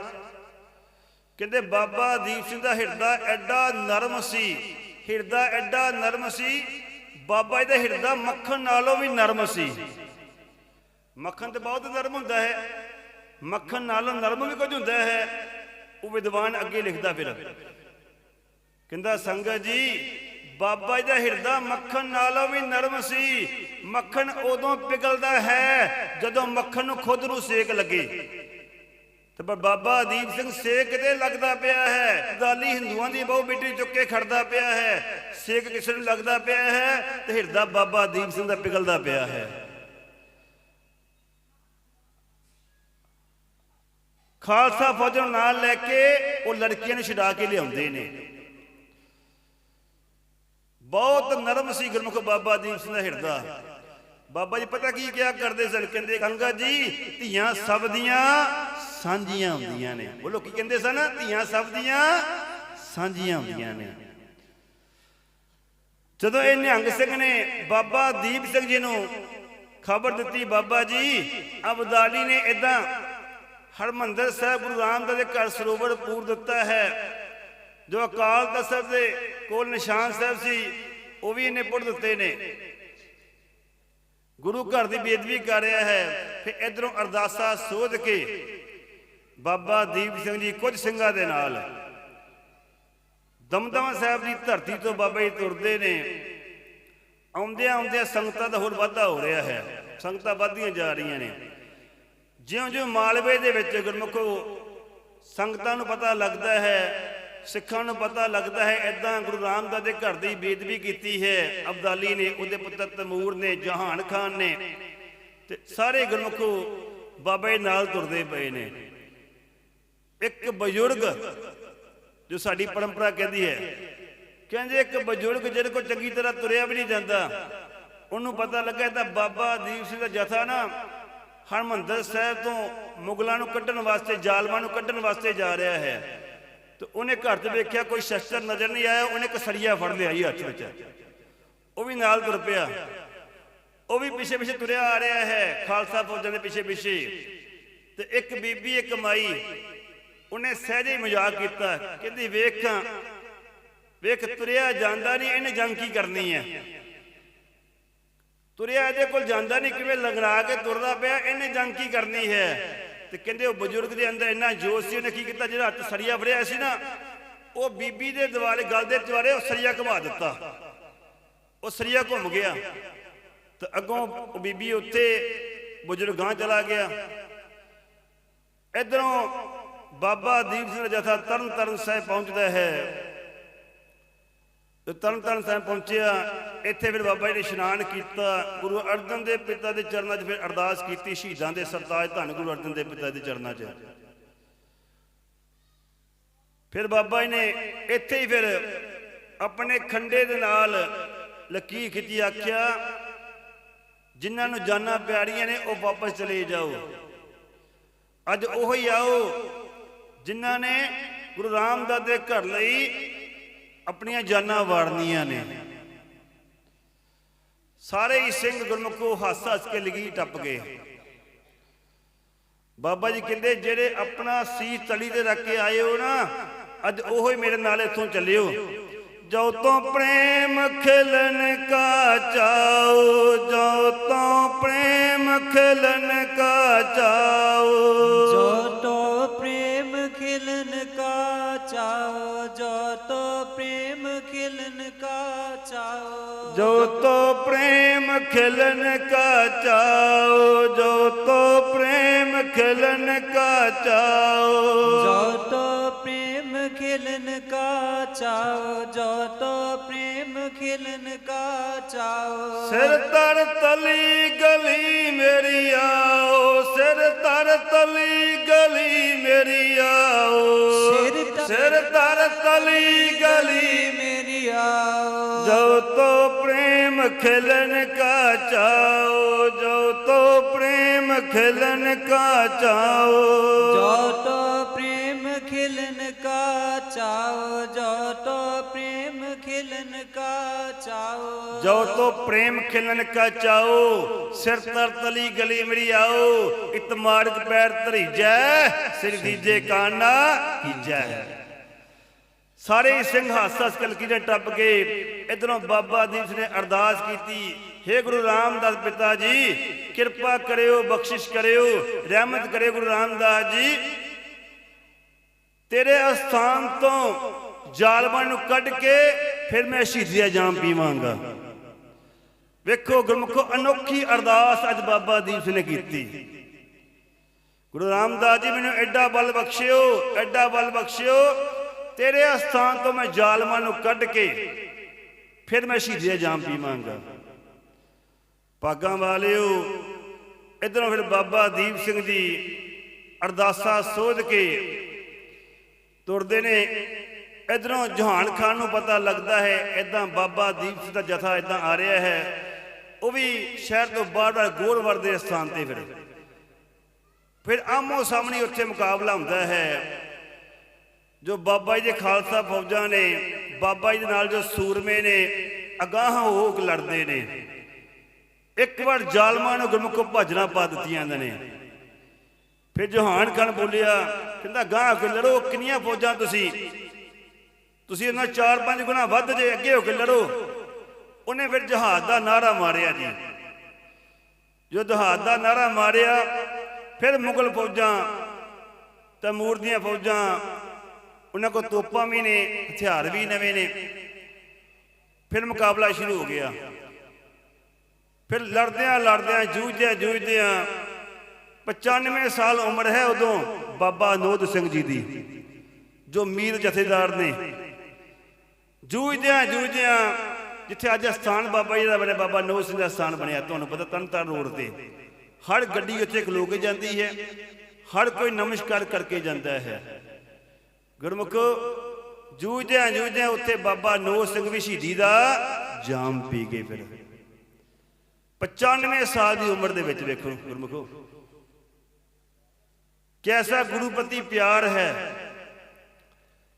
ਕਹਿੰਦੇ ਬਾਬਾ ਦੀਪ ਸਿੰਘ ਦਾ ਹਿਰਦਾ ਐਡਾ ਨਰਮ ਸੀ, ਹਿਰਦਾ ਐਡਾ ਨਰਮ ਸੀ ਬਾਬਾ ਜੀ ਦਾ ਹਿਰਦਾ ਮੱਖਣ ਨਾਲੋਂ ਵੀ ਨਰਮ ਸੀ। ਮੱਖਣ ਤੇ ਬਹੁਤ ਨਰਮ ਹੁੰਦਾ ਹੈ। ਮੱਖਣ ਨਾਲੋਂ ਨਰਮ ਵੀ ਕੁਝ ਹੁੰਦਾ ਹੈ। ਉਹ ਵਿਦਵਾਨ ਅੱਗੇ ਲਿਖਦਾ ਫਿਰ। ਕਹਿੰਦਾ, ਸੰਗਤ ਜੀ, ਬਾਬਾ ਜੀ ਦਾ ਹਿਰਦਾ ਮੱਖਣ ਨਾਲੋਂ ਵੀ ਨਰਮ ਸੀ। ਮੱਖਣ ਉਦੋਂ ਪਿਘਲਦਾ ਹੈ ਜਦੋਂ ਮੱਖਣ ਨੂੰ ਖੁਦ ਨੂੰ ਸੇਕ ਲੱਗੇ। ਤੇ ਪਰ ਬਾਬਾ ਦੀਪ ਸਿੰਘ ਸੇਕ ਕਿਤੇ ਲੱਗਦਾ ਪਿਆ ਹੈ। ਦਾਲੀ ਹਿੰਦੂਆਂ ਦੀ ਬਹੁ ਬੇਟੀ ਚੁੱਕ ਕੇ ਖੜਦਾ ਪਿਆ ਹੈ। ਸੇਕ ਕਿਸੇ ਨੂੰ ਲੱਗਦਾ ਪਿਆ ਹੈ ਤੇ ਹਿਰਦਾ ਬਾਬਾ ਦੀਪ ਸਿੰਘ ਦਾ ਪਿਘਲਦਾ ਪਿਆ ਹੈ। ਖਾਲਸਾ ਫੌਜ ਨੂੰ ਨਾਲ ਲੈ ਕੇ ਉਹ ਲੜਕੀਆਂ ਨੂੰ ਛਡਾ ਕੇ ਲਿਆਉਂਦੇ ਨੇ। ਬਹੁਤ ਨਰਮ ਸੀ ਗੁਰਮੁਖ ਬਾਬਾ ਦੀਪ ਸਿੰਘ ਦਾ ਹਿਰਦਾ। ਬਾਬਾ ਜੀ ਪਤਾ ਕੀ ਕਿਹਾ ਕਰਦੇ ਸਨ? ਕਹਿੰਦੇ, ਗੰਗਾ ਜੀ, ਧੀਆਂ ਸਭ ਦੀਆਂ ਸਾਂਝੀਆਂ ਹੁੰਦੀਆਂ ਨੇ। ਬੋਲੋ ਕੀ ਕਹਿੰਦੇ ਸਨ, ਧੀਆਂ ਸਭ ਦੀਆਂ ਸਾਂਝੀਆਂ ਹੁੰਦੀਆਂ ਨੇ। ਜਦੋਂ ਇਹ ਨਿਹੰਗ ਸਿੰਘ ਨੇ ਬਾਬਾ ਦੀਪ ਸਿੰਘ ਜੀ ਨੂੰ ਖਬਰ ਦਿੱਤੀ, ਬਾਬਾ ਜੀ, ਅਬਦਾਲੀ ਨੇ ਇਦਾਂ ਹਰਮੰਦਰ ਸਾਹਿਬ ਗੁਰੂ ਰਾਮਦਾਸ ਦੇ ਘਰ ਸਰੋਵਰ ਪੂਰ ਦਿੱਤਾ ਹੈ। ਜੋ ਅਕਾਲ ਤਖਤ ਸਾਹਿਬ ਦੇ ਕੋਲ ਨਿਸ਼ਾਨ ਸਾਹਿਬ ਸੀ, ਉਹ ਵੀ ਇਹਨੇ ਪੁੱਟ ਦਿੱਤੇ ਨੇ। ਗੁਰੂ ਘਰ ਦੀ ਬੇਦਬੀ ਕਰ ਰਿਹਾ ਹੈ, ਫਿਰ ਇਧਰੋਂ ਅਰਦਾਸਾ ਸੋਧ ਕੇ ਬਾਬਾ ਦੀਪ ਸਿੰਘ ਜੀ ਕੁਝ ਸਿੰਘਾਂ ਦੇ ਨਾਲ। ਦਮਦਮਾ ਸਾਹਿਬ ਦੀ ਧਰਤੀ ਤੋਂ ਬਾਬਾ ਜੀ ਤੁਰਦੇ ਨੇ। ਆਉਂਦਿਆਂ ਆਉਂਦਿਆਂ ਸੰਗਤਾਂ ਦਾ ਹੋਰ ਵਾਧਾ ਹੋ ਰਿਹਾ ਹੈ। ਸੰਗਤਾਂ ਵੱਧਦੀਆਂ ਜਾ ਰਹੀਆਂ ਨੇ। ਜਿਉਂ-ਜਿਉਂ ਮਾਲਵੇ ਦੇ ਵਿੱਚ ਗੁਰਮੁਖੋ ਸੰਗਤਾਂ ਨੂੰ ਪਤਾ ਲੱਗਦਾ ਹੈ, ਸਿੱਖਾਂ ਨੂੰ ਪਤਾ ਲੱਗਦਾ ਹੈ ਐਦਾਂ ਗੁਰੂ ਰਾਮਦਾਸ ਦੇ ਘਰ ਦੀ ਬੇਦਬੀ ਕੀਤੀ ਹੈ। ਅਬਦਾਲੀ ਨੇ, ਉਹਦੇ ਪੁੱਤਰ ਤਮੂਰ ਨੇ, ਜਹਾਨ ਖਾਨ ਨੇ ਤੇ ਸਾਰੇ ਗੁਰਮੁਖੋ ਬਾਬਾ ਜੀ ਨਾਲ ਤੁਰਦੇ ਪਏ ਨੇ। ਇੱਕ ਬਜ਼ੁਰਗ ਜੋ ਸਾਡੀ ਪਰੰਪਰਾ ਕਹਿੰਦੀ ਹੈ। ਕਹਿੰਦੇ ਇੱਕ ਬਜ਼ੁਰਗ ਜਿਹਦੇ ਕੋਲ ਚੰਗੀ ਤਰ੍ਹਾਂ ਤੁਰਿਆ ਵੀ ਨਹੀਂ ਜਾਂਦਾ, ਉਹਨੂੰ ਪਤਾ ਲੱਗਾ ਤਾਂ ਬਾਬਾ ਦੀਪ ਸਿੰਘ ਦਾ ਜਥਾ ਨਾ ਹਰਮੰਦਰ ਸਾਹਿਬ ਤੋਂ ਮੁਗਲਾਂ ਨੂੰ ਕੱਢਣ ਵਾਸਤੇ, ਜ਼ਾਲਮਾਂ ਨੂੰ ਕੱਢਣ ਵਾਸਤੇ ਜਾ ਰਿਹਾ ਹੈ। ਤੇ ਉਹਨੇ ਘਰ 'ਚ ਵੇਖਿਆ ਕੋਈ ਸ਼ਸਤਰ ਨਜ਼ਰ ਨਹੀਂ ਆਇਆ, ਉਹਨੇ ਇੱਕ ਸੜੀਆ ਫੜ ਲਿਆ ਹੀ ਹੱਥ ਵਿੱਚ। ਉਹ ਵੀ ਨਾਲ ਤੁਰ ਪਿਆ। ਉਹ ਵੀ ਪਿੱਛੇ ਪਿੱਛੇ ਤੁਰਿਆ ਆ ਰਿਹਾ ਹੈ, ਖਾਲਸਾ ਫੌਜਾਂ ਦੇ ਪਿੱਛੇ ਪਿੱਛੇ। ਤੇ ਇੱਕ ਬੀਬੀ, ਇੱਕ ਮਾਈ ਉਹਨੇ ਸਹਿਜੇ ਮਜ਼ਾਕ ਕੀਤਾ। ਕਹਿੰਦੀ, ਵੇਖ ਵੇਖ, ਤੁਰਿਆ ਜਾਂਦਾ ਨਹੀਂ, ਇਹਨੇ ਜੰਗ ਕੀ ਕਰਨੀ ਹੈ? ਤੁਰਿਆ ਇਹਦੇ ਕੋਲ ਜਾਂਦਾ ਨਹੀਂ, ਕਿਵੇਂ ਲੰਗੜਾ ਕੇ ਤੁਰਦਾ ਪਿਆ, ਇਹਨੇ ਜੰਗ ਕੀ ਕਰਨੀ ਹੈ? ਤੇ ਕਹਿੰਦੇ, ਉਹ ਬਜ਼ੁਰਗ ਦੇ ਅੰਦਰ ਇੰਨਾ ਜੋਸ਼ ਸੀ, ਉਹਨੇ ਕੀ ਕੀਤਾ, ਜਿਹੜਾ ਹੱਥ ਸਰੀਆ ਫੜਿਆ ਸੀ ਨਾ, ਉਹ ਬੀਬੀ ਦੇ ਦੁਆਲੇ ਗਲ ਦੇ ਦੁਆਰੇ ਉਹ ਸਰੀਆ ਘੁਮਾ ਦਿੱਤਾ। ਉਹ ਸਰੀਆ ਘੁੰਮ ਗਿਆ। ਤੇ ਅੱਗੋਂ ਬੀਬੀ ਉੱਥੇ ਬਜ਼ੁਰਗਾਂ ਚਲਾ ਗਿਆ। ਇਧਰੋਂ ਬਾਬਾ ਦੀਪ ਸਿੰਘ ਦਾ ਜਥਾ ਤਰਨ ਤਰਨ ਸਾਹਿਬ ਪਹੁੰਚਦਾ ਹੈ। ਤੇ ਤਰਨ ਤਰਨ ਸਾਹਿਬ ਪਹੁੰਚਿਆ। ਇੱਥੇ ਫਿਰ ਬਾਬਾ ਜੀ ਨੇ ਇਸ਼ਨਾਨ ਕੀਤਾ। ਗੁਰੂ ਅਰਜਨ ਦੇ ਪਿਤਾ ਦੇ ਚਰਨਾਂ 'ਚ ਫਿਰ ਅਰਦਾਸ ਕੀਤੀ ਸ਼ਹੀਦਾਂ ਦੇ ਸਰਤਾਜ ਧੰਨ ਗੁਰੂ ਅਰਜਨ ਦੇ ਪਿਤਾ ਦੇ ਚਰਨਾਂ 'ਚ। ਫਿਰ ਬਾਬਾ ਜੀ ਨੇ ਇੱਥੇ ਹੀ ਫਿਰ ਆਪਣੇ ਖੰਡੇ ਦੇ ਨਾਲ ਲਕੀਰ ਖਿੱਚੀ ਆਖਿਆ, ਜਿਨ੍ਹਾਂ ਨੂੰ ਜਾਨਾਂ ਪਿਆਰੀਆਂ ਨੇ ਉਹ ਵਾਪਸ ਚਲੇ ਜਾਓ। ਅੱਜ ਉਹ ਹੀ ਆਓ ਜਿਨ੍ਹਾਂ ਨੇ ਗੁਰੂ ਰਾਮਦਾਸ ਦੇ ਘਰ ਲਈ ਆਪਣੀਆਂ ਜਾਨਾਂ ਵਾਰਨੀਆਂ ਨੇ। ਸਾਰੇ ਹੀ ਸਿੰਘ ਗੁਰਮੁਖੋ ਹੱਸ ਹੱਸ ਕੇ ਲਗੀ ਟੱਪ ਗਏ। ਬਾਬਾ ਜੀ ਕਹਿੰਦੇ, ਜਿਹੜੇ ਆਪਣਾ ਸੀ ਤਲੀ ਤੇ ਰੱਖ ਕੇ ਆਏ ਹੋ ਨਾ, ਅੱਜ ਉਹੋ ਹੀ ਮੇਰੇ ਨਾਲ ਇੱਥੋਂ ਚੱਲਿਓ। ਜੋ ਤੋਂ ਪ੍ਰੇਮ ਖਿਲਨ ਕਾ ਚਾਓ ਜੋ ਤੋਂ ਪ੍ਰੇਮ ਖਿਲਨ ਕਾ ਚਾਓ ਜੋ ਚਾਓ ਜੋ ਤੋ ਪ੍ਰੇਮ ਖਿਲਨ ਕਾ ਚਾਓ। ਜੋ ਤੋ ਪ੍ਰੇਮ ਖਿਲਨ ਕਾ ਚਾਓ ਜੋ ਤੋ ਪ੍ਰੇਮ ਖਿਲਨ ਕਾ ਚਾਓ। ਜੋ ਜੋ ਤੋ ਪ੍ਰੇਮ ਖਿਲਨ ਕਾ ਚਾਓ ਸਿਰ ਤਰ ਤਲੀ ਗਲੀ ਮੇਰੀ ਆਓ ਸਿਰ ਤਰ ਤਲੀ ਗਲੀ ਮੇਰੀ ਆਓ। ਸਿਰ ਤਰ- ਸਿਰ ਤਰ ਤਲੀ ਗਲੀ ਮੇਰੀ ਆਓ। ਜੋ ਤੋ ਪ੍ਰੇਮ ਖਿਲਨ ਕਾ ਚਾਓ ਜੋ ਤੋ ਪ੍ਰੇਮ ਖਿਲਨ ਕਾ ਚਾਓ ਕਾ ਚਾਓ ਜੋ ਤੋ ਪ੍ਰੇਮ ਖਿਲਨ ਕਾ ਚਾਓ। ਜੋ ਤੋ ਪ੍ਰੇਮ ਖਿਲਨ ਕਾ ਚਾਓ, ਸਿਰ ਤਰ ਤਲੀ ਗਲੀ ਮੇਰੀ ਆਓ ਇਤਮਾਰਕ ਪੈਰ ਧਰੀਜੈ, ਸਿਰ ਦੀਜੇ ਕਾਨਾ ਕੀਜੈ। ਸਾਰੇ ਸਿੰਘ ਹੱਸ ਹੱਸ ਕਲਕੀ ਨੇ ਟੱਪ ਕੇ ਇਧਰੋਂ ਬਾਬਾ ਦੀਪ ਨੇ ਅਰਦਾਸ ਕੀਤੀ, ਹੇ ਗੁਰੂ ਰਾਮਦਾਸ ਪਿਤਾ ਜੀ, ਕਿਰਪਾ ਕਰਿਓ, ਬਖਸ਼ਿਸ਼ ਕਰਿਓ, ਰਹਿਮਤ ਕਰਿਓ ਗੁਰੂ ਰਾਮਦਾਸ ਜੀ। ਤੇਰੇ ਅਸਥਾਨ ਤੋਂ ਜ਼ਾਲਮਾਂ ਨੂੰ ਕੱਢ ਕੇ ਫਿਰ ਮੈਂ ਸ਼ਹੀਦੀਆ ਜਾਮ ਪੀਵਾਂਗਾ। ਵੇਖੋ ਗੁਰਮੁਖੋ, ਅਨੋਖੀ ਅਰਦਾਸ ਅੱਜ ਬਾਬਾ ਦੀਪ ਸਿੰਘ ਨੇ ਕੀਤੀ। ਗੁਰੂ ਰਾਮਦਾਸ ਜੀ, ਮੈਨੂੰ ਐਡਾ ਬਲ ਬਖਸ਼ਿਓ, ਐਡਾ ਬਲ ਬਖਸ਼ਿਓ, ਤੇਰੇ ਅਸਥਾਨ ਤੋਂ ਮੈਂ ਜ਼ਾਲਮਾਂ ਨੂੰ ਕੱਢ ਕੇ ਫਿਰ ਮੈਂ ਸ਼ਹੀਦੀਆ ਜਾਮ ਪੀਵਾਂਗਾ। ਪਾਗਾਂ ਵਾਲਿਓ, ਇਧਰੋਂ ਫਿਰ ਬਾਬਾ ਦੀਪ ਸਿੰਘ ਜੀ ਅਰਦਾਸਾ ਸੋਧ ਕੇ ਤੁਰਦੇ ਨੇ। ਇਧਰੋਂ ਜਹਾਨ ਖਾਨ ਨੂੰ ਪਤਾ ਲੱਗਦਾ ਹੈ ਇਦਾਂ ਬਾਬਾ ਦੀਪ ਸਿੰਘ ਦਾ ਜਥਾ ਇਦਾਂ ਆ ਰਿਹਾ ਹੈ। ਉਹ ਵੀ ਸ਼ਹਿਰ ਤੋਂ ਬਾਹਰ ਬਾਹਰ ਗੋਰਵਰ ਦੇ ਸਥਾਨ ਤੇ ਫਿਰ। ਫਿਰ ਆਮੋ ਸਾਹਮਣੇ ਉੱਥੇ ਮੁਕਾਬਲਾ ਹੁੰਦਾ ਹੈ। ਜੋ ਬਾਬਾ ਜੀ ਦੇ ਖਾਲਸਾ ਫੌਜਾਂ ਨੇ, ਬਾਬਾ ਜੀ ਦੇ ਨਾਲ ਜੋ ਸੂਰਮੇ ਨੇ, ਅਗਾਹ ਹੋ ਕੇ ਲੜਦੇ ਨੇ। ਇੱਕ ਵਾਰ ਜ਼ਾਲਮਾਂ ਨੂੰ ਗੁਰਮੁਖ ਭਾਜਣਾ ਪਾ ਦਿੱਤੀਆਂ ਨੇ। ਫਿਰ ਜਹਾਨ ਖਾਨ ਬੋਲਿਆ, ਕਹਿੰਦਾ ਗਾਂ ਹੋ ਕੇ ਲੜੋ, ਕਿੰਨੀਆਂ ਫੌਜਾਂ ਤੁਸੀਂ? ਤੁਸੀਂ ਇਹਨਾਂ ਚਾਰ ਪੰਜ ਗੁਣਾ ਵੱਧ ਜੇ, ਅੱਗੇ ਹੋ ਕੇ ਲੜੋ। ਉਹਨੇ ਫਿਰ ਜਹਾਦ ਦਾ ਨਾਰਾ ਮਾਰਿਆ ਜੀ। ਜੋ ਜਹਾਦ ਦਾ ਨਾਰਾ ਮਾਰਿਆ, ਫਿਰ ਮੁਗਲ ਫੌਜਾਂ, ਤੈਮੂਰ ਦੀਆਂ ਫੌਜਾਂ, ਉਹਨਾਂ ਕੋਲ ਤੋਪਾਂ ਵੀ ਨੇ, ਹਥਿਆਰ ਵੀ ਨਵੇਂ ਨੇ। ਫਿਰ ਮੁਕਾਬਲਾ ਸ਼ੁਰੂ ਹੋ ਗਿਆ। ਫਿਰ ਲੜਦਿਆਂ ਲੜਦਿਆਂ ਜੂਝਦਿਆਂ ਜੂਝਦਿਆਂ 95 ਸਾਲ ਉਮਰ ਹੈ ਉਦੋਂ ਬਾਬਾ ਨੋਦ ਸਿੰਘ ਜੀ ਦੀ, ਜੋ ਮੀਰ ਜਥੇਦਾਰ ਨੇ। ਜੂਝਦਿਆਂ ਜੂਝਦਿਆਂ ਜਿੱਥੇ ਅੱਜ ਸਥਾਨ ਬਾਬਾ ਜੀ ਦਾ ਬਣਿਆ, ਬਾਬਾ ਨੋਦ ਸਿੰਘ ਦਾ ਸਥਾਨ ਬਣਿਆ, ਤੁਹਾਨੂੰ ਪਤਾ ਤਨਤਨ ਰੋਡ ਤੇ। ਹਰ ਗੱਡੀ ਉੱਥੇ ਖਲੋ ਕੇ ਜਾਂਦੀ ਹੈ, ਹਰ ਕੋਈ ਨਮਸਕਾਰ ਕਰਕੇ ਜਾਂਦਾ ਹੈ। ਗੁਰਮੁਖ, ਜੂਝਦਿਆਂ ਜੂਝਦਿਆਂ ਉੱਥੇ ਬਾਬਾ ਨੋਦ ਸਿੰਘ ਵੀ ਸ਼ਹੀਦੀ ਦਾ ਜਾਮ ਪੀ ਗਏ ਫਿਰ। 95 ਸਾਲ ਦੀ ਉਮਰ ਦੇ ਵਿੱਚ ਵੇਖੋ ਗੁਰਮੁਖੋ। ਕੈਸਾ ਗੁਰੂ ਪ੍ਰਤੀ ਪਿਆਰ ਹੈ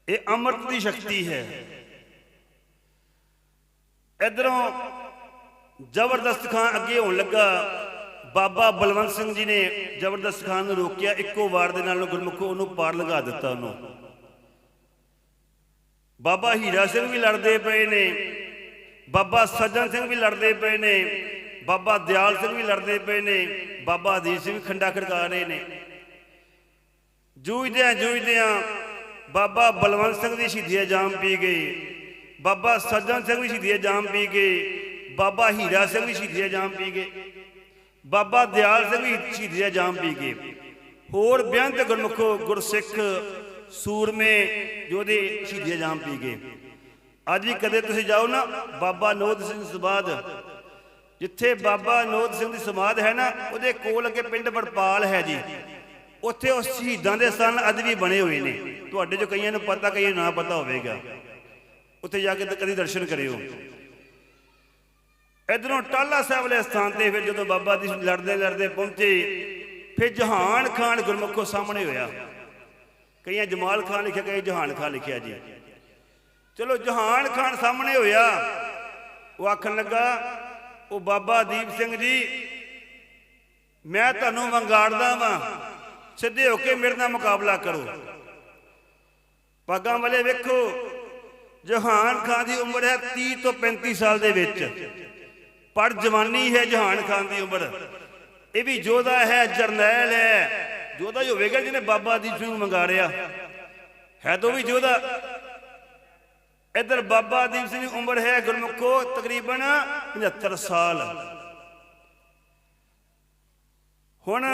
ਇਹ ਅੰਮ੍ਰਿਤ ਦੀ ਸ਼ਕਤੀ ਹੈ ਇਧਰੋਂ ਜ਼ਬਰਦਸਤ ਖਾਨ ਅੱਗੇ ਹੋਣ ਲੱਗਾ ਬਾਬਾ ਬਲਵੰਤ ਸਿੰਘ ਜੀ ਨੇ ਜ਼ਬਰਦਸਤ ਖਾਨ ਨੂੰ ਰੋਕਿਆ ਇੱਕੋ ਵਾਰ ਦੇ ਨਾਲ ਗੁਰਮੁਖੋ ਉਹਨੂੰ ਪਾਰ ਲਗਾ ਦਿੱਤਾ ਉਹਨੂੰ ਬਾਬਾ ਹੀਰਾ ਸਿੰਘ ਵੀ ਲੜਦੇ ਪਏ ਨੇ ਬਾਬਾ ਸੱਜਣ ਸਿੰਘ ਵੀ ਲੜਦੇ ਪਏ ਨੇ ਬਾਬਾ ਦਿਆਲ ਸਿੰਘ ਵੀ ਲੜਦੇ ਪਏ ਨੇ ਬਾਬਾ ਅਦੀਪ ਸਿੰਘ ਵੀ ਖੰਡਾ ਖੜਕਾ ਰਹੇ ਨੇ ਜੂਝਦਿਆਂ ਜੂਝਦਿਆਂ ਬਾਬਾ ਬਲਵੰਤ ਸਿੰਘ ਦੀ ਸ਼ਹੀਦੀ ਜਾਮ ਪੀ ਗਈ ਬਾਬਾ ਸੱਜਣ ਸਿੰਘ ਵੀ ਸ਼ਹੀਦੀ ਜਾਮ ਪੀ ਗਏ। ਬਾਬਾ ਹੀਰਾ ਸਿੰਘ ਵੀ ਸ਼ਹੀਦੀ ਜਾਮ ਪੀ ਗਏ। ਬਾਬਾ ਦਿਆਲ ਸਿੰਘ ਵੀ ਸ਼ਹੀਦੀ ਜਾਮ ਪੀ ਗਏ। ਹੋਰ ਬੇਅੰਤ ਗੁਰਮੁਖੋ ਗੁਰਸਿੱਖ ਸੂਰਮੇ ਜੋਦੇ ਸ਼ਹੀਦੀ ਜਾਮ ਪੀ ਗਏ। ਅੱਜ ਵੀ ਕਦੇ ਤੁਸੀਂ ਜਾਓ ਨਾ ਬਾਬਾ ਨੋਦ ਸਿੰਘ ਸਮਾਧ। ਜਿੱਥੇ ਬਾਬਾ ਨੋਦ ਸਿੰਘ ਦੀ ਸਮਾਧ ਹੈ ਨਾ, ਉਹਦੇ ਕੋਲ ਅੱਗੇ ਪਿੰਡ ਵੜਪਾਲ ਹੈ ਜੀ। ਉੱਥੇ ਉਹ ਸ਼ਹੀਦਾਂ ਦੇ ਸਥਾਨ ਅੱਜ ਵੀ ਬਣੇ ਹੋਏ ਨੇ। ਤੁਹਾਡੇ ਜੋ ਕਈਆਂ ਨੂੰ ਪਤਾ, ਕਈਆਂ ਨੂੰ ਨਾ ਪਤਾ ਹੋਵੇਗਾ। ਉੱਥੇ ਜਾ ਕੇ ਤਾਂ ਕਦੀ ਦਰਸ਼ਨ ਕਰਿਓ। ਇਧਰੋਂ ਟਾਲਾ ਸਾਹਿਬ ਵਾਲੇ ਸਥਾਨ ਤੇ ਫਿਰ ਜਦੋਂ ਬਾਬਾ ਦੀ ਲੜਦੇ ਲੜਦੇ ਪਹੁੰਚੇ, ਫਿਰ ਜਹਾਨ ਖਾਨ ਗੁਰਮੁਖੋ ਸਾਹਮਣੇ ਹੋਇਆ। ਕਈਆਂ ਜਮਾਲ ਖਾਨ ਲਿਖਿਆ ਕਈ ਜਹਾਨ ਖਾਨ ਲਿਖਿਆ ਜੀ। ਚਲੋ ਜਹਾਨ ਖਾਨ ਸਾਹਮਣੇ ਹੋਇਆ। ਉਹ ਆਖਣ ਲੱਗਾ, ਉਹ ਬਾਬਾ ਦੀਪ ਸਿੰਘ ਜੀ, ਮੈਂ ਤੁਹਾਨੂੰ ਵੰਗਾੜਦਾ ਵਾਂ। ਸਿੱਧੇ ਹੋ ਕੇ ਮੇਰੇ ਨਾਲ ਮੁਕਾਬਲਾ ਕਰੋ। ਪਾਗਾਂ ਵਾਲੇ ਵੇਖੋ, ਜਹਾਨ ਖਾਨ ਦੀ ਉਮਰ ਹੈ 30 ਤੋਂ 35 ਸਾਲ ਦੇ ਵਿੱਚ। ਪਰ ਜਵਾਨੀ ਹੈ ਜਹਾਨ ਖਾਨ ਦੀ ਉਮਰ। ਇਹ ਵੀ ਯੋਧਾ ਹੈ, ਜਰਨੈਲ ਹੈ। ਜੋਧਾ ਹੀ ਹੋਵੇਗਾ ਜਿਹਨੇ ਬਾਬਾ ਦੀਪ ਸਿੰਘ ਨੂੰ ਮੰਗਾੜਿਆ ਹੈ ਤਾਂ ਵੀ ਯੋਧਾ। ਇਧਰ ਬਾਬਾ ਦੀਪ ਸਿੰਘ ਦੀ ਉਮਰ ਹੈ ਗੁਰਮੁਖੋ ਤਕਰੀਬਨ 75 ਸਾਲ। ਹੁਣ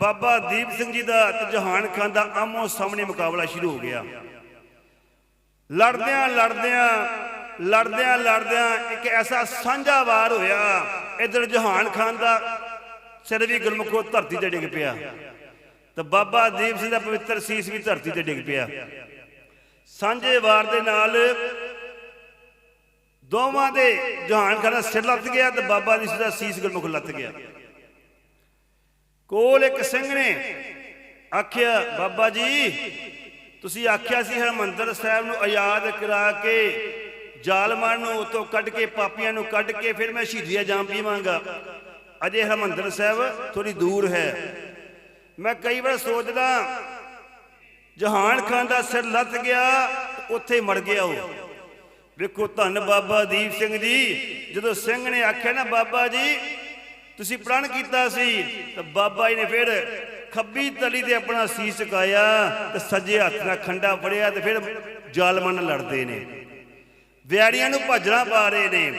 ਬਾਬਾ ਦੀਪ ਸਿੰਘ ਜੀ ਦਾ ਤੇ ਜਹਾਨ ਖਾਨ ਦਾ ਆਮੋ ਸਾਹਮਣੇ ਮੁਕਾਬਲਾ ਸ਼ੁਰੂ ਹੋ ਗਿਆ। ਲੜਦਿਆਂ ਲੜਦਿਆਂ ਲੜਦਿਆਂ ਲੜਦਿਆਂ ਇੱਕ ਐਸਾ ਸਾਂਝਾ ਵਾਰ ਹੋਇਆ, ਇਧਰ ਜਹਾਨ ਖਾਨ ਦਾ ਸਿਰ ਵੀ ਗੁਰਮੁਖੋ ਧਰਤੀ ਤੇ ਡਿੱਗ ਪਿਆ। ਤੇ ਬਾਬਾ ਦੀਪ ਸਿੰਘ ਦਾ ਪਵਿੱਤਰ ਸੀਸ ਵੀ ਧਰਤੀ ਤੇ ਡਿੱਗ ਪਿਆ। ਸਾਂਝੇ ਵਾਰ ਦੇ ਨਾਲ ਦੋਵਾਂ ਦੇ ਜਹਾਨ ਖਾਨ ਦਾ ਸਿਰ ਲੱਤ ਗਿਆ ਤੇ ਬਾਬਾ ਦੀਪ ਸਿੰਘ ਦਾ ਸੀਸ ਗੁਰਮੁਖ ਲੱਤ ਗਿਆ। ਕੋਲ ਇੱਕ ਸਿੰਘ ਨੇ ਆਖਿਆ, ਬਾਬਾ ਜੀ, ਤੁਸੀਂ ਆਖਿਆ ਸੀ ਹਰਮੰਦਰ ਸਾਹਿਬ ਨੂੰ ਆਜ਼ਾਦ ਕਰਾ ਕੇ ਜ਼ਾਲਮਾਂ ਨੂੰ ਉਤੋਂ ਕੱਢ ਕੇ, ਪਾਪੀਆਂ ਨੂੰ ਕੱਢ ਕੇ ਫਿਰ ਮੈਂ ਸ਼ਹੀਦੀਆ ਜਾਮ ਪੀਵਾਂਗਾ। ਅਜੇ ਹਰਮੰਦਰ ਸਾਹਿਬ ਥੋੜੀ ਦੂਰ ਹੈ। ਮੈਂ ਕਈ ਵਾਰ ਸੋਚਦਾ, ਜਹਾਨ ਖਾਨ ਦਾ ਸਿਰ ਲੱਤ ਗਿਆ ਉੱਥੇ ਮਰ ਗਿਆ ਉਹ। ਵੇਖੋ ਧੰਨ ਬਾਬਾ ਦੀਪ ਸਿੰਘ ਜੀ, ਜਦੋਂ ਸਿੰਘ ਨੇ ਆਖਿਆ ਨਾ, ਬਾਬਾ ਜੀ ਤੁਸੀਂ ਪ੍ਰਣ ਕੀਤਾ ਸੀ, ਤਾਂ ਬਾਬਾ ਜੀ ਨੇ ਫਿਰ ਖੱਬੀ ਤਲੀ ਤੇ ਆਪਣਾ ਸੀਸ ਝੁਕਾਇਆ ਤੇ ਸੱਜੇ ਹੱਥ ਨਾਲ ਖੰਡਾ ਫੜਿਆ ਤੇ ਫਿਰ ਜ਼ਾਲਮਾਂ ਨਾਲ ਲੜਦੇ ਨੇ। ਵਿਆੜੀਆਂ ਨੂੰ ਭੱਜਣਾ ਪਾ ਰਹੇ ਨੇ।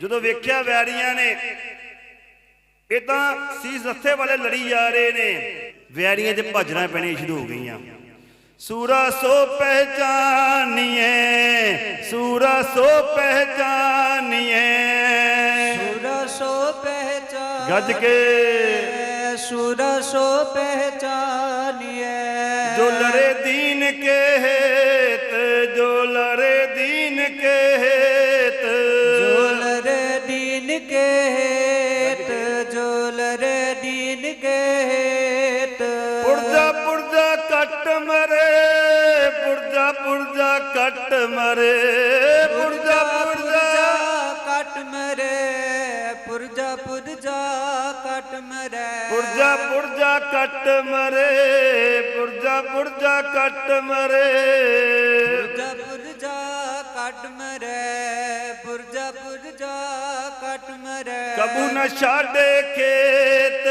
ਜਦੋਂ ਵੇਖਿਆ ਵਿਆੜੀਆਂ ਨੇ, ਇਹ ਤਾਂ ਸੀਸ ਰੱਥੇ ਵਾਲੇ ਲੜੀ ਜਾ ਰਹੇ ਨੇ। ਵਿਆੜੀਆਂ 'ਚ ਭੱਜਣਾ ਪੈਣੀਆਂ ਸ਼ੁਰੂ ਹੋ ਗਈਆਂ। ਸੂਰਾ ਸੋ ਪਹਿਚਾਨੀਏ, ਸੂਰਾ ਸੋ ਪਹਿਚਾਨੀਏ। ਸੁਰ ਸੋ ਪਹਿਚਾਨ ਗੱਜ ਕੇ। ਸੁਰ ਸੋ ਪਹਿਚਾਨੀਏ ਜੋ ਲੜੇ ਦੀਨ ਕੇ ਹੇਤ ਜੋ ਲੜੇ ਦੀਨ ਕੇ ਹੇਤ ਜੋਲ ਰੇ ਦੀਨ ਕੇ ਹੇਤ ਜੋਲ ਰੇ ਦੀਨ ਕੇ ਹੇਤ ਪੁਰਜਾ ਪੁਰਜਾ ਕੱਟ ਮਰੇ ਪੁਰਜਾ ਪੁਰਜਾ ਕੱਟ ਮਰੇ। ਪੁਰਜਾ ਪੁਰਜਾ ਕੱਟ ਮਰੇ ਪੁਰਜਾ ਪੁਰਜਾ ਕੱਟ ਮਰੇ ਪੁਰਜਾ ਪੁਰਜਾ ਕਟ ਮਰੇ ਪੁਰਜਾ ਪੁਰਜਾ ਕਟ ਮਰੇ ਕਬੂ ਨ ਛਾੜੇ ਖੇਤ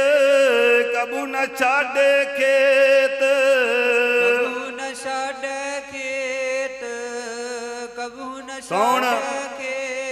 ਕਬੂ ਨ ਛਾੜੇ ਖੇਤ ਕਬੂ ਨ ਛਾੜੈ ਖੇਤ ਕਬੂ ਨ? ਛਾੜੈ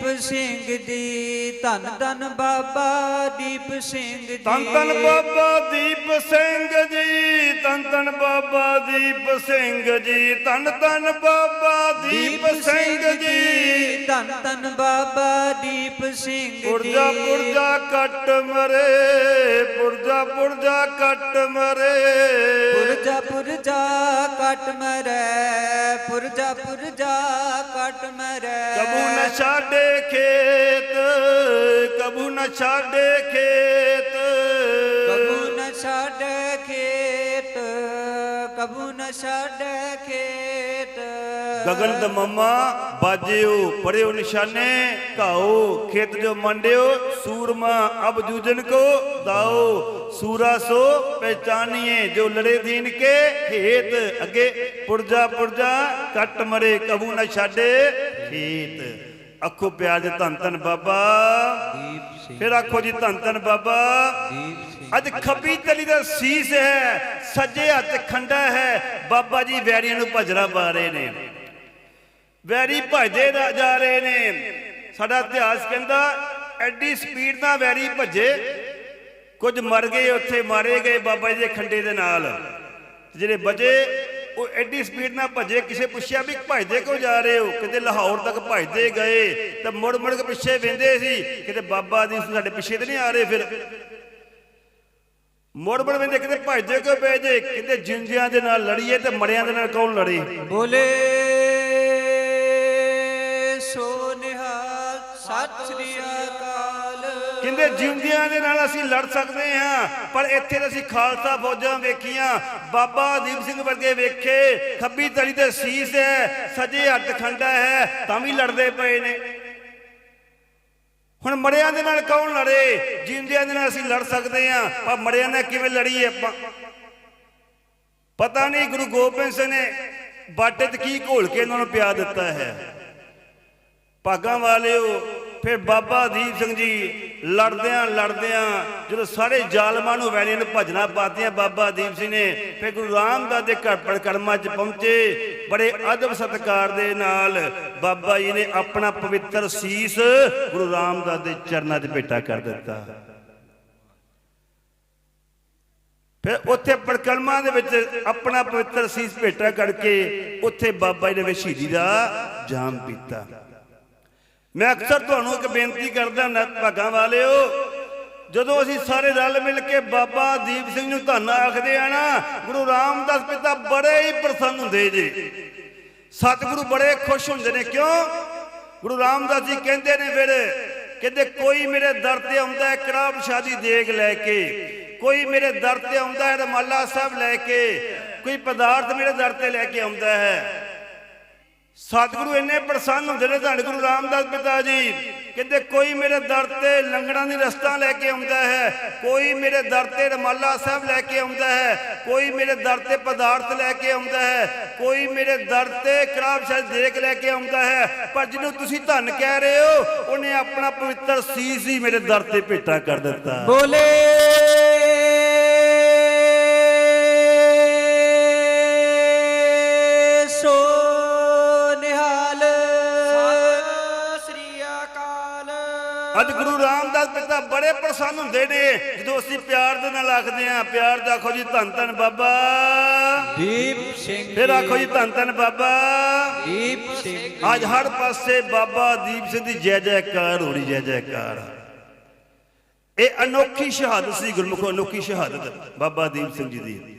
ਦੀਪ ਸਿੰਘ ਜੀ ਧੰਨ ਧੰਨ ਬਾਬਾ ਦੀਪ ਸਿੰਘ ਜੀ ਤਨ ਤਨ ਬਾਬਾ ਦੀਪ ਸਿੰਘ ਜੀ ਤਨ ਤਨ ਬਾਬਾ ਦੀਪ ਸਿੰਘ ਜੀ ਤਨ ਤਨ ਬਾਬਾ ਦੀਪ ਸਿੰਘ ਜੀ। ਧੰਨ ਧੰਨ ਬਾਬਾ ਦੀਪ ਸਿੰਘ ਜੀ ਪੁਰਜਾ ਪੁਰਜਾ ਕੱਟ ਮਰੇ ਪੁਰਜਾ ਪੁਰਜਾ ਕੱਟ ਮਰੇ। ਪੁਰਜਾ ਪੁਰਜਾ ਕਟ ਮਰੈ ਪੁਰਜਾ ਪੁਰਜਾ ਕਟ ਮਰੈ। ਕਬੂ ਨ ਛਾੜੇ ਖੇਤ ਕਬੂ ਨ ਛਾੜੇ ਖੇਤ। ਕਬੂ ਨ ਛਾੜੈ ਖੇਤ ਕਬੂ ਨ ਛਾੜੈ ਖੇਤ। ਗਗਨ ਦਮਮਾ ਬਾਜਿਓ ਪੜਿਓ ਨਿਸ਼ਾਨੇ ਘਾਓ ਖੇਤ ਜੋ ਮੰਡਿਓ ਸੂਰਮਾ ਅਬ ਜੂਜਨ ਕੋ ਦਾਓ। ਸੂਰਾ ਸੋ ਪਹਿਚਾਨੀਏ ਜੋ ਲੜੇ ਦੀਨ ਕੇ ਹੇਤ ਅੱਗੇ ਪੁਰਜਾ ਪੁਰਜਾ ਕੱਟ ਮਰੇ ਕਬੂ ਨਾ ਛਾੜੇ ਖੇਤ। ਅੱਖੋ ਪਿਆਰ ਧੰਨ ਧੰਨ ਬਾਬਾ। ਦੀਪ ਸਿੰਘ ਫਿਰ ਆਖੋ ਜੀ ਧੰਨ ਧੰਨ ਬਾਬਾ। ਦੀਪ ਸਿੰਘ ਅੱਜ ਖੱਬੀ ਤਲੀ ਦਾ ਸੀਸ ਹੈ, ਸੱਜੇ ਹੱਥ ਖੰਡਾ ਹੈ। ਬਾਬਾ ਜੀ ਵੈਰੀਆਂ ਨੂੰ ਭਜਰਾ ਪਾ ਰਹੇ ਨੇ। ਵੈਰੀ ਭਜਦੇ ਜਾ ਰਹੇ ਨੇ। ਸਾਡਾ ਇਤਿਹਾਸ ਕਹਿੰਦਾ, ਐਡੀ ਸਪੀਡ ਨਾਲ ਵੈਰੀ ਭੱਜੇ। ਕੁਝ ਮਰ ਗਏ, ਉੱਥੇ ਮਾਰੇ ਗਏ ਬਾਬਾ ਜੀ ਦੇ ਖੰਡੇ ਦੇ ਨਾਲ। ਜਿਹੜੇ ਬਚੇ ਉਹ ਐਡੀ ਸਪੀਡ ਨਾਲ ਭੱਜੇ, ਕਿਸੇ ਪੁੱਛਿਆ ਵੀ ਭੱਜਦੇ ਕਿਉਂ ਜਾ ਰਹੇ ਹੋ? ਕਿਤੇ ਲਾਹੌਰ ਤੱਕ ਭੱਜਦੇ ਗਏ, ਤੇ ਮੁੜ ਮੁੜ ਕੇ ਪਿੱਛੇ ਵੇਂਦੇ ਸੀ। ਕਿਤੇ ਬਾਬਾ ਜੀ ਸਾਡੇ ਪਿੱਛੇ ਤੇ ਨਹੀਂ ਆ ਰਹੇ ਫਿਰ। ਮੁੜ ਮੁੜ ਵੇਂਦੇ, ਕਿਤੇ ਭੱਜਦੇ ਕਿਉਂ ਪਏ ਜੇ? ਕਿਤੇ ਜਿੰਦਿਆਂ ਦੇ ਨਾਲ ਲੜੀਏ ਤੇ ਮੜਿਆਂ ਦੇ ਨਾਲ ਕੌਣ ਲੜੇ? ਬੋਲੇ, ਸੋ ਨਿਹਾਲ, ਸਤਿ ਸ੍ਰੀ ਕਹਿੰਦੇ ਜਿਉਂਦਿਆਂ ਦੇ ਨਾਲ ਅਸੀਂ ਲੜ ਸਕਦੇ ਹਾਂ, ਪਰ ਇੱਥੇ ਤਾਂ ਅਸੀਂ ਖਾਲਸਾ ਫੌਜਾਂ ਵੇਖੀਆਂ, ਬਾਬਾ ਦੀਪ ਸਿੰਘ ਵਰਗੇ ਵੇਖੇ, ਖੱਬੀ ਤਲੀ ਤੇ ਸੀਸ ਹੈ, ਸਜੇ ਹੱਥ ਖੰਡਾ ਹੈ, ਤਾਂ ਵੀ ਲੜਦੇ ਪਏ ਨੇ। ਹੁਣ ਮੜਿਆਂ ਦੇ ਨਾਲ ਕੌਣ ਲੜੇ? ਜਿਉਂਦਿਆਂ ਦੇ ਨਾਲ ਅਸੀਂ ਲੜ ਸਕਦੇ ਹਾਂ, ਪਰ ਮੜਿਆਂ ਨਾਲ ਕਿਵੇਂ ਲੜੀਏ ਆਪਾਂ? ਪਤਾ ਨਹੀਂ ਗੁਰੂ ਗੋਬਿੰਦ ਸਿੰਘ ਨੇ ਬਾਟੇ 'ਚ ਕੀ ਘੋਲ ਕੇ ਇਹਨਾਂ ਨੂੰ ਪਿਆ ਦਿੱਤਾ ਹੈ। ਭਾਗਾਂ ਵਾਲਿਓ ਫਿਰ ਬਾਬਾ ਦੀਪ ਸਿੰਘ ਜੀ ਲੜਦਿਆਂ ਲੜਦਿਆਂ ਜਦੋਂ ਸਾਰੇ ਜ਼ਾਲਮਾਂ ਨੂੰ ਵੈਲੀਆਂ ਨੂੰ ਭਜਣਾ ਪਾਤੀਆਂ, ਬਾਬਾ ਦੀਪ ਸਿੰਘ ਨੇ ਫਿਰ ਗੁਰੂ ਰਾਮਦਾਸ ਦੇ ਘਰ ਪਰਕਰਮਾ 'ਚ ਪਹੁੰਚੇ। ਬੜੇ ਅਦਬ ਸਤਕਾਰ ਦੇ ਨਾਲ ਬਾਬਾ ਜੀ ਨੇ ਆਪਣਾ ਪਵਿੱਤਰ ਸੀਸ ਗੁਰੂ ਰਾਮਦਾਸ ਦੇ ਚਰਨਾਂ 'ਚ ਭੇਟਾ ਕਰ ਦਿੱਤਾ। ਫਿਰ ਉੱਥੇ ਪੜਕਲਮਾਂ ਦੇ ਵਿੱਚ ਆਪਣਾ ਪਵਿੱਤਰ ਸੀਸ ਭੇਟਾ ਕਰਕੇ ਉੱਥੇ ਬਾਬਾ ਜੀ ਨੇ ਸ਼ਹੀਦੀ ਦਾ ਜਾਮ ਪੀਤਾ। ਮੈਂ ਅਕਸਰ ਤੁਹਾਨੂੰ ਇੱਕ ਬੇਨਤੀ ਕਰਦਾ ਨਾ ਭਾਗਾਂ ਵਾਲਿਓ, ਜਦੋਂ ਅਸੀਂ ਸਾਰੇ ਰਲ ਮਿਲ ਕੇ ਬਾਬਾ ਦੀਪ ਸਿੰਘ ਨੂੰ ਧੰਨ ਆਖਦੇ ਆ ਨਾ, ਗੁਰੂ ਰਾਮਦਾਸ ਪਿਤਾ ਬੜੇ ਹੀ ਪ੍ਰਸੰਨ ਹੁੰਦੇ ਜੀ। ਸਤਿਗੁਰੂ ਬੜੇ ਖੁਸ਼ ਹੁੰਦੇ ਨੇ, ਕਿਉਂ? ਗੁਰੂ ਰਾਮਦਾਸ ਜੀ ਕਹਿੰਦੇ ਨੇ ਫਿਰ, ਕਹਿੰਦੇ ਕੋਈ ਮੇਰੇ ਦਰ ਤੇ ਆਉਂਦਾ ਹੈ ਕਰਾਬ ਸ਼ਾਦੀ ਦੇਗ ਲੈ ਕੇ, ਕੋਈ ਮੇਰੇ ਦਰ ਤੇ ਆਉਂਦਾ ਹੈ ਰਮਾਲਾ ਸਾਹਿਬ ਲੈ ਕੇ, ਕੋਈ ਪਦਾਰਥ ਮੇਰੇ ਦਰ ਤੇ ਲੈ ਕੇ ਆਉਂਦਾ ਹੈ। ਸਤਿਗੁਰੂ ਇੰਨੇ ਪ੍ਰਸੰਨ ਹੁੰਦੇ ਨੇ ਧੰਨ ਗੁਰੂ ਰਾਮਦਾਸ ਪਿਤਾ ਜੀ, ਕਹਿੰਦੇ ਕੋਈ ਮੇਰੇ ਦਰ ਤੇ ਲੰਗੜਾਂ ਦੀ ਰਸਤਾ ਲੈ ਕੇ ਆਉਂਦਾ ਹੈ, ਕੋਈ ਮੇਰੇ ਦਰ ਤੇ ਰਮਾਲਾ ਸਾਹਿਬ ਲੈ ਕੇ ਆਉਂਦਾ ਹੈ, ਕੋਈ ਮੇਰੇ ਦਰ ਤੇ ਪਦਾਰਥ ਲੈ ਕੇ ਆਉਂਦਾ ਹੈ, ਕੋਈ ਮੇਰੇ ਦਰ ਤੇ ਕਰਾਬ ਸ਼ਾਇਦ ਦੇਖ ਲੈ ਕੇ ਆਉਂਦਾ ਹੈ, ਪਰ ਜਿਹਨੂੰ ਤੁਸੀਂ ਧੰਨ ਕਹਿ ਰਹੇ ਹੋ, ਉਹਨੇ ਆਪਣਾ ਪਵਿੱਤਰ ਸੀਸ ਹੀ ਮੇਰੇ ਦਰ ਤੇ ਭੇਟਾ ਕਰ ਦਿੱਤਾ। ਬੋਲੇ। ਰਾਮਦਾਸ ਪਿਤਾ ਬੜੇ ਪ੍ਰਸੰਨ ਹੁੰਦੇ ਨੇ ਜਦੋਂ ਅਸੀਂ ਪਿਆਰ ਦੇ ਨਾਲ ਆਖਦੇ ਹਾਂ ਪਿਆਰ ਦਾ ਆਖੋ ਜੀ ਧੰਨ ਧੰਨ ਬਾਬਾ। ਦੀਪ ਸਿੰਘ ਫਿਰ ਆਖੋ ਜੀ ਧੰਨ ਧੰਨ ਬਾਬਾ। ਦੀਪ ਸਿੰਘ ਅੱਜ ਹਰ ਪਾਸੇ ਬਾਬਾ ਦੀਪ ਸਿੰਘ ਦੀ ਜੈ ਜੈਕਾਰ ਹੋ ਰਹੀ ਜੈ ਜੈਕਾਰ। ਇਹ ਅਨੋਖੀ ਸ਼ਹਾਦਤ ਸੀ ਗੁਰਮੁਖੋ ਅਨੋਖੀ ਸ਼ਹਾਦਤ ਬਾਬਾ ਦੀਪ ਸਿੰਘ ਜੀ ਦੀ।